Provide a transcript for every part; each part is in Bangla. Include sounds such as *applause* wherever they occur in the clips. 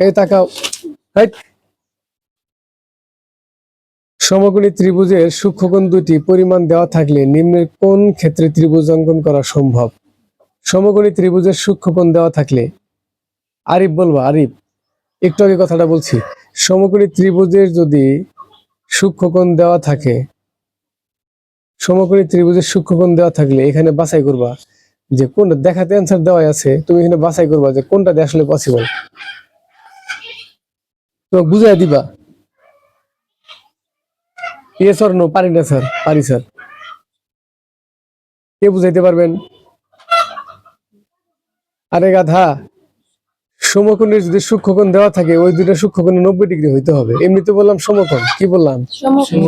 এই তাকাও। সমকোণী ত্রিভুজের সূক্ষ্মকোণ দুটি পরিমাণ দেওয়া থাকলে নিম্নের কোন ক্ষেত্রে ত্রিভুজ অঙ্কন করা সম্ভব? সমকোণী ত্রিভুজের সূক্ষ্মকোণ দেওয়া থাকলে আরিফ বলবা, আরিফ, একটু আগে কথাটা বলছি। সমকোণী ত্রিভুজের যদি সূক্ষ্মকোণ দেওয়া থাকে সমকোণী ত্রিভুজের সূক্ষ্মকোণ দেওয়া থাকলে এখানে বাছাই করবা যে কোনটা দেখাতে অ্যান্সার দেওয়া আছে, তুমি এখানে বাছাই করবা যে কোনটা আসলে পসিবল তোমাকে বুঝাই দিবা। ইয়ে স্যার নো পারি না স্যার পারি স্যার কে বুঝাইতে পারবেন? আরে গাধা সমকোণের যদি সূক্ষ্মকোণ দেওয়া থাকে ওই দুইটা সূক্ষ্মকোণে নব্বই ডিগ্রি হইতে হবে। এমনিতে বললাম সমকোণ কি বললাম?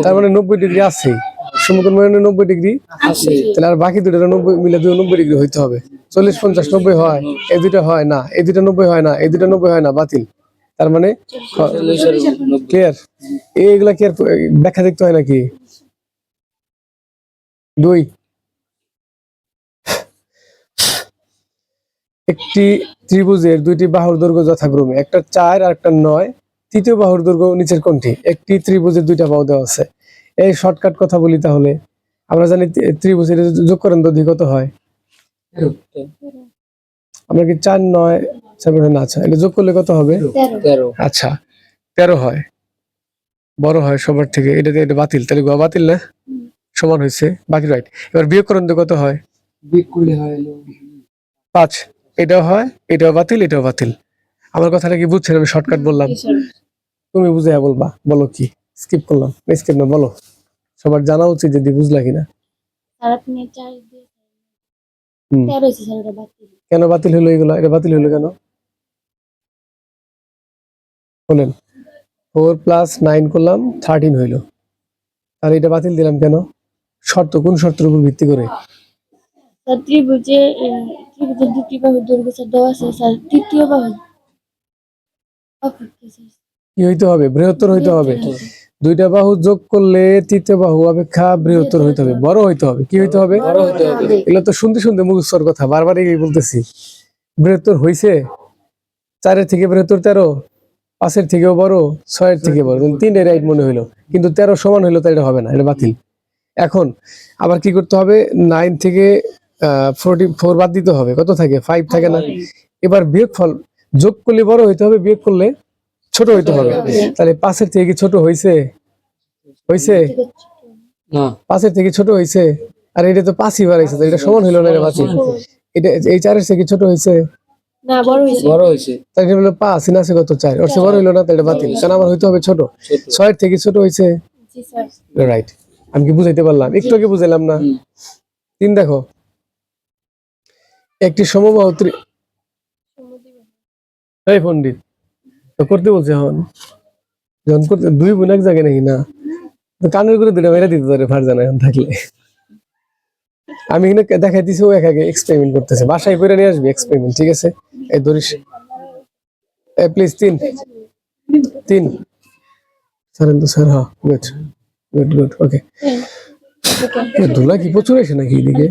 তার মানে নব্বই ডিগ্রি আছে। সমকোণ মানে নব্বই ডিগ্রি? তাহলে আর বাকি দুটো নব্বই মিলে দুটো নব্বই ডিগ্রি হইতে হবে। চল্লিশ পঞ্চাশ নব্বই হয় এই দুটো হয় না এই দুটো নব্বই হয় না এই দুটো নব্বই হয় না বাতিল। তার মানে ক্লিয়ার এইগুলা কি আর ব্যাখ্যা দেখতে হয় নাকি? দুই। একটি ত্রিভুজের দুইটি বাহুর দৈর্ঘ্য যথাক্রমে, একটা চার আর একটা নয়। তৃতীয় বাহুর দৈর্ঘ্য নিচের কোনটি একটি ত্রিভুজের দুইটা বাহু দেওয়া আছে। এই শর্টকাট কথা বলি তাহলে, আমরা জানি ত্রি- ত্রিভুজের যোগ করেন তো অধিক কত হয়। আমরা কি চার, নয় সেভেন না আচ্ছা এটা যোগ করলে কত হবে? তেরো। আচ্ছা তেরো হয়। বড় হয় সবার থেকে এটা এটা বাতিল তাহলে গোয়া বাতিল না? সমান হয়েছে বাকি রাইট এবার বিয়োগ করেন তো কত হয়? হয় পাঁচ। এটাও হয় এটাও বাতিল এটাও বাতিল। আমার কথাটা কি বুঝছেন? আমি শর্টকাট বললাম। তুমি বুঝে বলবা বলো কি? স্কিপ করলাম স্কিপ না বলো। সবার জানা উচিত যদি বুঝলা কিনা। কেন বাতিল হলো এগুলো? এটা বাতিল হলো কেন? বলেন। ফোর প্লাস নাইন করলাম থার্টিন হইল। তাহলে এটা বাতিল দিলাম কেন? শর্ত কোন শর্তের উপর ভিত্তি করে? ত্রিভুজে ত্রিভুজের দুটি বাহু দৈর্ঘ্য স্যার দেওয়া আছে স্যার। তৃতীয় বাহু। কি হইতে হবে? বৃহত্তর হইতে হবে। দুইটা বাহু যোগ করলে তৃতীয় বাহু অপেক্ষা বৃহত্তর হইতে হবে। বড় হইতে হবে। কি হইতে হবে? এগুলো তো শুনতে শুনতে মুখস্থর কথা। বারবার বলতেছি। বৃহত্তর হইছে? চারের থেকে বৃহত্তর তেরো। পাঁচের থেকেও বড় ছয়ের থেকে বড়। তিনটে রাইট মনে হইল। কিন্তু তেরো সমান হইল তাই এটা হবে না এটা বাতিল। এখন আবার কি করতে হবে? নাইন থেকে ফোরটি ফোর বাদ দিতে হবে। কত থাকে? ফাইভ থাকে না। এবার বিয়োগ ফল যোগ করলে বড় হইতে হবে বিয়োগ করলে ছোট হইতে হবে। তাহলে পাঁচের থেকে কি ছোট হইছে? হইছে? পাঁচের থেকে ছোট হইছে। আর এটা তো পাঁচই বাড়াইছে তো এটা সমান হইল না এটা বাতিল। এটা এই চারের থেকে ছোট হইছে। না বড় হয়েছে। বড় হয়েছে। তাই এটা হলো পাঁচ ইন আছে কত চার? ওর চেয়ে বড় হইল না তাই এটা বাতিল। কারণ আমার হইতে হবে ছোট। ছোট। ছয়ের থেকে ছোট হইছে। জি স্যার। রাইট আমি কি বুঝাইতে পারলাম? একটু আগে বুঝাইলাম না। তিন দেখো। একটি সমবাহু ত্রি- এই পণ্ডিত করতে বলছে এখন। যখন করতে দুই বোন এক জায়গায় নাকি না? তো কানের করে দুটা মেরে দিতে পারে ফারজানা এখন থাকলে। আমি এখানে দেখাই দিছি, ও এক আগে এক্সপেরিমেন্ট করতেছে। বাসায় করে নিয়ে আসবি এক্সপেরিমেন্ট ঠিক আছে? এই ধরিস। এই প্লিজ তিন। তিন। স্যার তো, স্যার হ্যাঁ গুড গুড গুড ওকে ধুলা কি প্রচুর এসে নাকি এদিকে?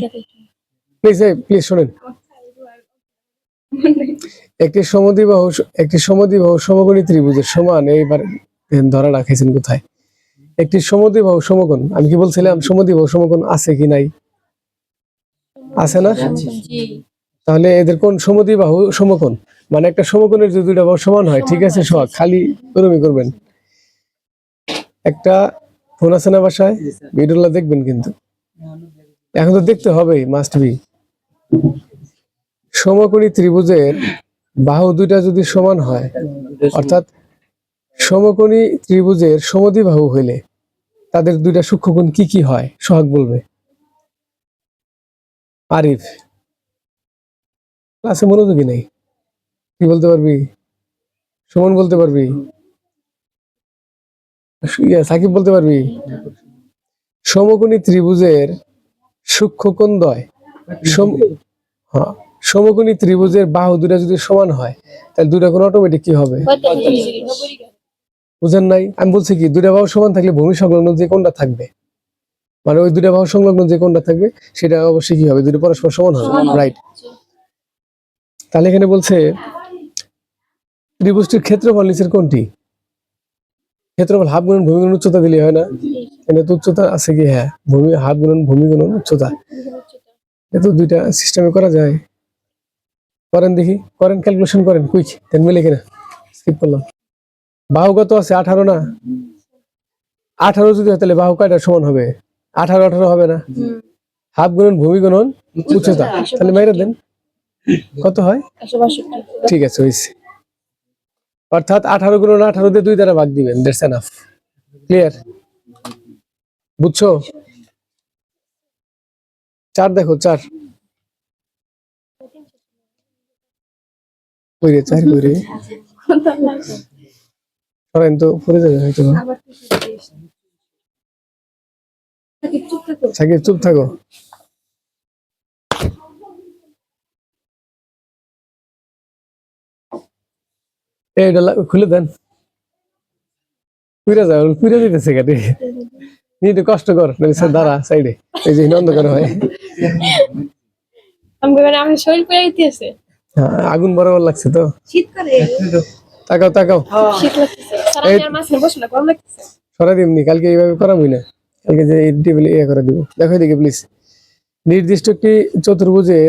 প্লিজ প্লিজ শোনেন। একটি সমদ্বিবাহু একটি সমদ্বিবাহু সমকোণী ত্রিভুজের সমান, এইবার ধরা রাখাইছেন কোথায়? একটি সমদ্বিবাহু সমকোণ, আমি কি বলছিলাম সমদ্বিবাহু সমকোণ আছে কি নাই? আছে না? তাহলে এদের কোন সমদ্বিবাহু সমকোণ? মানে একটা সমকোণের যদি দুইটা বাহু সমান হয় ঠিক আছে সোহাগ খালি ওরমই করবেন। একটা ফোন আছে না বাসায়? ভিডিওটা দেখবেন কিন্তু। এখন তো দেখতে হবেই মাস্ট বি সমকোণী ত্রিভুজের বাহু দুইটা যদি সমান হয় অর্থাৎ সমকোণী ত্রিভুজের সমদ্বিবাহু হইলে তাদের দুইটা সূক্ষ্মকোণ কি কি হয়? সোহাগ বলবে। আরিফ ক্লাসে মনোযোগী নেই। কি বলতে পারবি? সুমন বলতে পারবি? সাকিব বলতে পারবি? সমকোণী ত্রিভুজের সূক্ষ্মকোণ সম- হ্যাঁ, সমকোণী ত্রিভুজের বাহু দুটা যদি সমান হয় তাহলে দুটা কোণ অটোমেটিক কি হবে? বুঝেন নাই? আমি বলছি কি দুটা বাহু সমান থাকলে ভূমি সংলগ্ন যে কোনটা থাকবে মানে ওই দুটা বাহু সংলগ্ন যে কোনটা থাকবে সেটা অবশ্যই কি হবে? দুটো পরস্পর সমান হবে? রাইট তাহলে এখানে বলছে ত্রিভুজটির ক্ষেত্রফল নিচের কোনটি? ক্ষেত্রফল হাফ গুণন ভূমি গুণন উচ্চতা দিলে হয় না? এটা তো উচ্চতা আছে কি? হ্যাঁ ভূমি হাফ গুণন ভূমি গুণন উচ্চতা। এটা তো দুইটা সিস্টেমে করা যায়। করেন দেখি করেন ক্যালকুলেশন করেন কুইক দেন মিলে কিনা। স্কিপ করলাম। বাহু কত আছে? আঠারো না? আঠারো যদি হয় তাহলে বাহু কয়টা সমান হবে? আঠারো আঠারো হবে না। হাফ গুণন ভূমি গুণন উচ্চতা। তাহলে মেরে দেন। কত হয়? ঠিক আছে হয়েছে। অর্থাৎ আঠারো গুণন আঠারো দিয়ে দুই দ্বারা ভাগ দিবেন। দ্যাটস এনাফ ক্লিয়ার বুঝছ? চার দেখো চার। কই রে চার কই রে সরেন তো পড়ে যাবে হয়তো। সাকিব চুপ থাকো। এইটা খুলে দেন। পুরা যাও পুরা দিতেছে গাড়ি নি একটু কষ্ট কর দাঁড়া সাইডে। এই যে অন্ধকার হয়। আমি শরীর পুরো ইতিহাসে হ্যাঁ, আগুন বরাবর লাগছে তো। শীত করে। তাকাও তাকাও। শীত না গরম সরাই দিমনি কালকে এইভাবে করাবই না। কালকে যে টেবিলে ইয়ে করে দিব। দেখো এদিকে প্লিজ নির্দিষ্ট একটি চতুর্ভুজের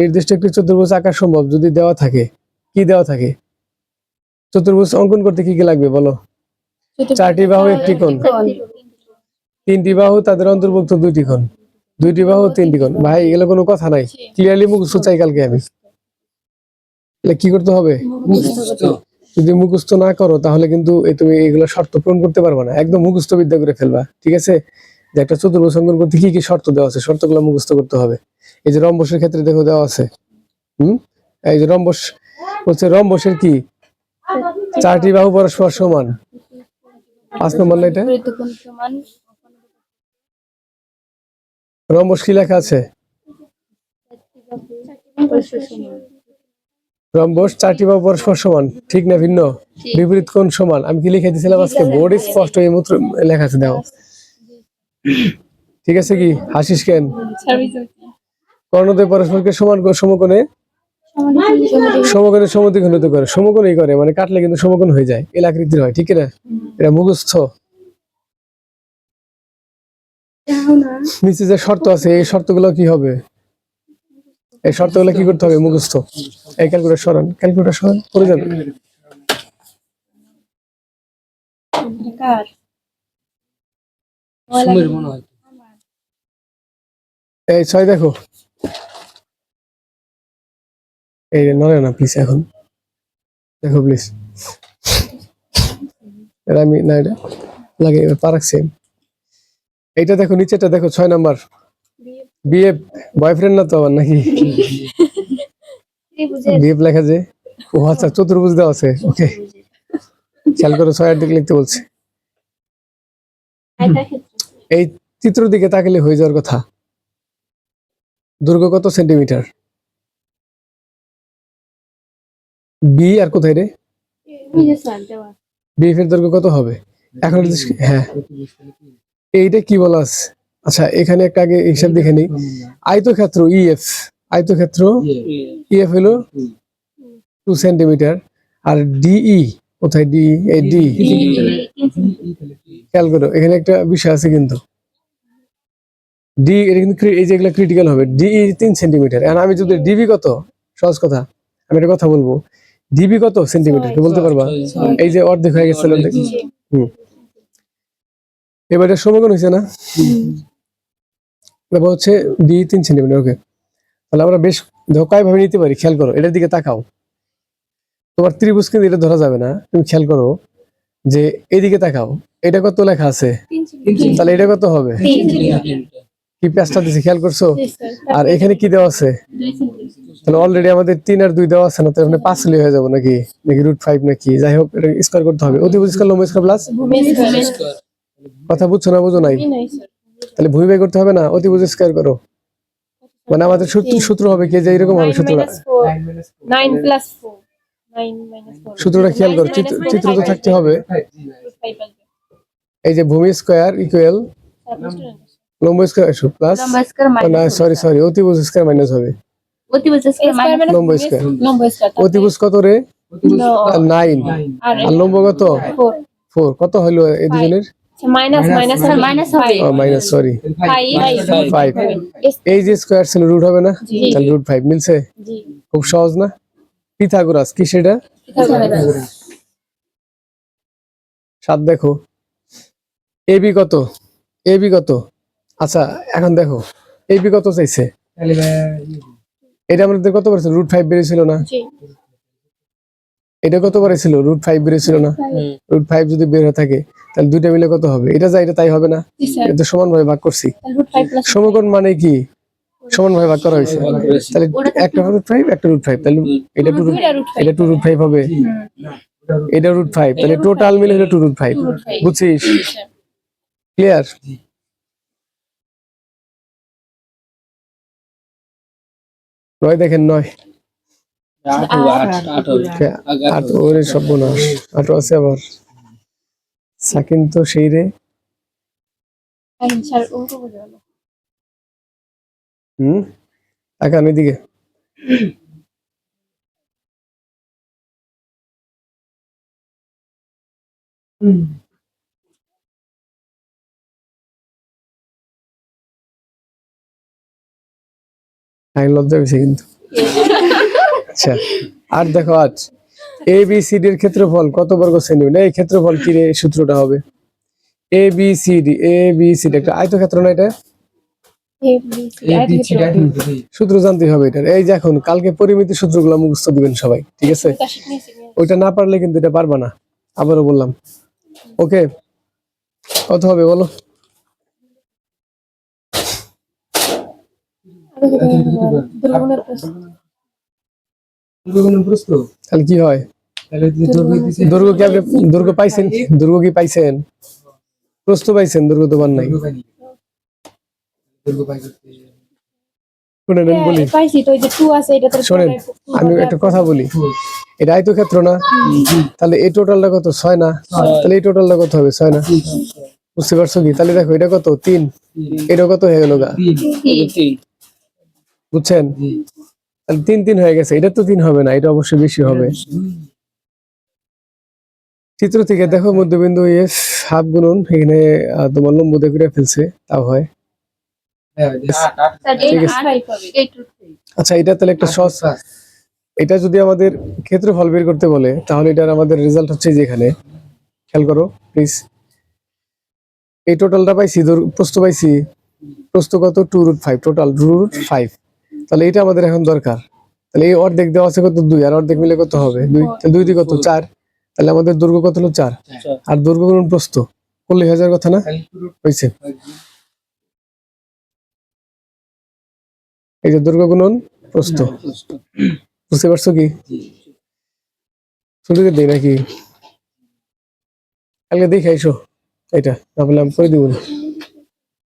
নির্দিষ্ট একটি চতুর্ভুজ আঁকা সম্ভব যদি দেওয়া থাকে কি দেওয়া থাকে? চতুর্ভুজ অঙ্কন করতে কি কি লাগবে বলো? চারটি বাহু একটি কোণ। তিনটি বাহু তাদের অন্তর্ভুক্ত দুইটি কোণ। দুইটি বাহু তিনটি কোণ। ভাই এগুলো কোনো কথা নাই। ক্লিয়ারলি মুখস্থ চাই কালকে আমি। কি করতে হবে? যদি মুখস্থ না করো, তাহলে কিন্তু তুমি এগুলো শর্ত পূরণ করতে পারবে না। একদম মুখস্থ বিদ্যা করে ফেলবা, ঠিক আছে? যে একটা চতুর্ভুজ অঙ্কন করতে কি কি শর্ত দেওয়া আছে, শর্তগুলো মুখস্থ করতে হবে। এই যে রম্বসের ক্ষেত্রে দেখো দেওয়া আছে। হুম? এই যে রম্বস হচ্ছে রম্বসের কি? চারটি বাহু পরস্পর সমান। পাঁচ নম্বর এটা রম্বস কি লেখা আছে? রম্বস চারটি বা পরস্পর সমান ঠিক না ভিন্ন? বিপরীত কোণ সমান? আমি কি লিখে দিয়েছিলাম আজকে? বোর্ডে স্পষ্ট এই মূত্র লেখা আছে দেখো ঠিক আছে কি? হাসিস কেন? কর্ণদ্বয় পরস্পরকে সমান সমকোণে? সমকোণে সমদ্বিখণ্ডিত করে। সমকোণই করে মানে কাটলে কিন্তু সমকোণ হয়ে যায় এলাকৃতির হয় ঠিক না? এটা মুখস্থ। নিচে যে শর্ত আছে এই শর্তগুলো কি হবে? এই শর্তগুলো কি করতে হবে? মুখস্থ। এই ক্যালকুলেটর সরান। ক্যালকুলেটর সরান। করে যাবে। এই ছয় দেখো। এই নড়ে না প্লিজ এখন। দেখো প্লিজ এটা আমি না এটা লাগে এবার পা এইটা দেখো নিচেটা দেখো ছয় নাম্বার। বিয়ে বয়ফ্রেন্ড না তো আবার নাকি? বিএফ লেখা যে? ও আচ্ছা চতুর্ভুজ দেওয়া আছে ওকে খেয়াল করো ছয় দিকে লিখতে বলছে। এই চিত্র দিকে তাকালে হয়ে যাওয়ার কথা। দুর্গ কত সেন্টিমিটার বি আর কোথায় রে? বিএফ এর দৈর্ঘ্য কত হবে? এখন হ্যাঁ। এইটা কি বলা আছে? আচ্ছা এখানে একটা আগে হিসাব দেখে নিই। আয়তক্ষেত্র ইএফ আয়তক্ষেত্র ইএফ হলো টু সেন্টিমিটার আর ডিই কোথায় ডি এই ডি খেয়াল করো এখানে একটা বিষয় আছে কিন্তু। ডি এটা কিন্তু এই যেগুলো ক্রিটিক্যাল হবে। ডিই তিন সেন্টিমিটার আর আমি যদি ডিবি কত? সহজ কথা। আমি একটা কথা বলব। ডিবি কত সেন্টিমিটার বলতে পারবা? এই যে অর্ধেক হয়ে গেছে হুম। এবার এটা সমকোণ হয়েছে না? এবার হচ্ছে ডি তিন সেন্টিমিটার ওকে তাহলে আমরা বেশ দেখো কয় ভাবে নিতে পারি খেয়াল করো এটার দিকে তাকাও। তোমার ত্রিভুজ কিন্তু এটা ধরা যাবে না তুমি খেয়াল করো যে এদিকে তাকাও এটা কত লেখা আছে? তাহলে এটা কত হবে? কি পেঁচটা দিছে খেয়াল করছ? আর এখানে কি দেওয়া আছে? তাহলে অলরেডি আমাদের তিন আর দুই দেওয়া আছে না তাহলে পাঁচ হলে হয়ে যাব নাকি? নাকি রুট ফাইভ নাকি? যাই হোক এটা স্কোয়ার করতে হবে। অতিভুজ স্কোয়ার লম্ব স্কোয়ার প্লাস কথা বুঝছ না বুঝো নাই? তাহলে ভূমি বের করতে হবে না? অতিভুজ স্কোয়ার করো। মানে আমাদের সূত্র সূত্র হবে কি যে এরকম হবে সূত্রটা সূত্রটা খেয়াল করো চিত্র তো থাকতে হবে। এই যে ভূমি স্কোয়ার ইকুয়াল লম্ব স্কোয়ার প্লাস না সরি সরি অতিভুজ স্কোয়ার মাইনাস হবে। লম্ব স্কোয়ার। অতিভুজ কত রে. নাইন আর আর লম্ব কত? ফোর কত হইল এই দুজনের? মাইনাস মাইনাস মাইনাস হবে মাইনাস সরি ফাইভ ফাইভ এই যে স্কোয়ার ছিল রুট হবে না? তাহলে রুট ফাইভ মিলছে? জি। খুব সহজ না? পিথাগোরাস কি সেটা? সাত দেখো। এ বি কত? এ বি কত? আচ্ছা এখন দেখো। এ বি কত চাইছে? এটা আমাদের কত ছিল রুট ফাইভ বেরিয়েছিল না? জি। এটা কত বার ছিল? রুট ফাইভ বেরিয়েছিল না? রুট ফাইভ যদি বের হয়ে থাকে তাহলে দুইটা মিলে কত হবে? এটা যা এটা তাই হবে না? এটা সমান ভাবে ভাগ করছি। সমকোণ মানে কি? সমান ভাবে ভাগ করা হয়েছে। তাহলে একটা রুট ফাইভ একটা রুট ফাইভ তাহলে এটা টু রুট ফাইভ এটা টু রুট ফাইভ হবে। এটা রুট ফাইভ তাহলে টোটাল মিলে হলো two root five root five বুঝছিস? ক্লিয়ার নয় দেখেন নয়। আট ওরে সর্বনাশ। আট আছে আবার। সাকিন তো সেই রে। স্যার উল্টো করে গেল। হুম? তাকান এদিকে। আইন লজ্জা হয়েছে কিন্তু। *laughs* আচ্ছা। আর দেখো আজ এ বি সি ডি এর ক্ষেত্রফল কত বর্গ সেমি? না এই ক্ষেত্রফল কি রে? সূত্রটা হবে। A B C D A B C D একটা আয়তক্ষেত্র না এটা? সূত্র জানতে হবে এটার। এই যে এখন কালকে পরিমিতি সূত্রগুলো মুখস্থ দিবেন সবাই ঠিক আছে? ওইটা না পারলে কিন্তু এটা পারবা না। আবারও বললাম। ওকে কত হবে বলো? দুর্গুণের প্রশ্ন। তাহলে কি হয়? দুর্গ কি আপনি দুর্গ পাইছেন? দুর্গ কি পাইছেন? প্রস্তুত পাইছেন দুর্গ তো পান নাই। দুর্গ পাইনি। দুর্গ পাই করতে শুনেন আমি বলি। পাইছি তো ওই যে টু আছে এটা তো শোনেন আমি একটা কথা বলি। এটা আয়তক্ষেত্র না? তাহলে এই টোটালটা কত? ছয় না? তাহলে এই টোটালটা কত হবে? ছয় না? বুঝতে পারছ কি? তাহলে দেখো এটা কত? তিন। এটা কত হয়ে গেল গা? বুঝছেন? জি তাহলে তিন তিন হয়ে গেছে। এটা তো তিন হবে না এটা অবশ্যই বেশি হবে। চিত্র থেকে দেখো মধ্যবিন্দু এফ হাফ গুণন এখানে আহ, তোমার লম্ব করে ফেলছে তাও হয়। হ্যাঁ। আচ্ছা এটা তাহলে একটা সহজ এটা যদি আমাদের ক্ষেত্রফল বের করতে বলে তাহলে এটার আমাদের রেজাল্ট হচ্ছে যে এখানে। খেয়াল করো প্লিজ এই টোটালটা পাইছি দূর- প্রস্থ পাইছি। প্রস্থ কত? Two root five total two root five তাহলে এটা আমাদের এখন দরকার। তাহলে এই অর্ধেক দেওয়া আছে কত? দুই আর অর্ধেক মিলে কত হবে? দুই দুই দিয়ে কত? চার। তাহলে আমাদের দুর্গ কত হলো? চার। আর দৈর্ঘ্য গুণন প্রস্থ করলে হাজার কথা না? হয়েছে। এই যে দৈর্ঘ্য গুণন প্রস্থ। বুঝতে পারছ কি? শুরুতে দিই নাকি? কালকে দেখে আইসো। এটা না বলে আমি করে দিব না।